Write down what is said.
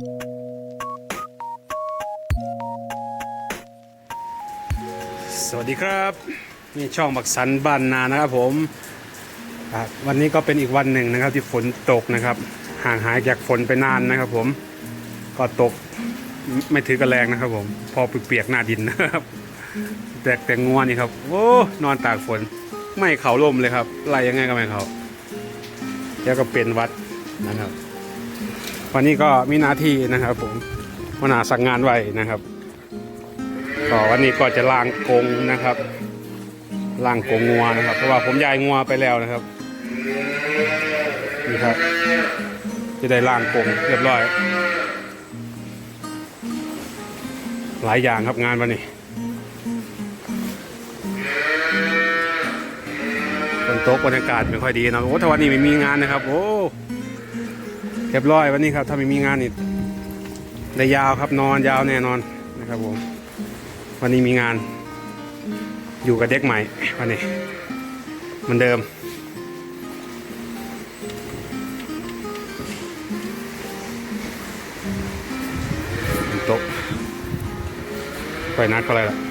สวัสดีครับนี่ช่องบักสันบ้านนานะครับผมวันนี้ก็เป็นอีกวันหนึ่งนะครับ ที่ฝนตกนะครับ ห่างหายจากฝนไปนานนะครับ ผมก็ตกไม่ถือกันแรงนะครับผม พอเปียกๆหน้าดินนะครับแต่แต่งัวนี่ครับโอ้นอนตากฝน ไม่เขาล่มเลยครับไล่ยังไงก็ไม่เขาแล้วก็เป็นวัดนะครับ วันนี้ก็มีหน้าที่นะครับ ผมหัวนาสั่งงานไว้นะครับก็วันนี้ก็จะล้างกรงนะครับล้างกรงงัวนะครับ เพราะว่าผมย้ายงัวไปแล้วนะครับนี่ครับ จะได้ล้างกรงเรียบร้อย หลายอย่างครับงานวันนี้ฝนตกบรรยากาศไม่ค่อยดีนะโอ้ถ้าวันนี้ไม่มีงานนะครับ โอ้ เรียบร้อยวันนี้ครับถ้าไม่มีงานนี่ได้ยาวครับนอนยาวแน่นอนนะครับผม วันนี้มีงาน อยู่กับเด็กใหม่วันนี้เหมือนเดิม โต๊ะไปนัดก็อะไรล่ะ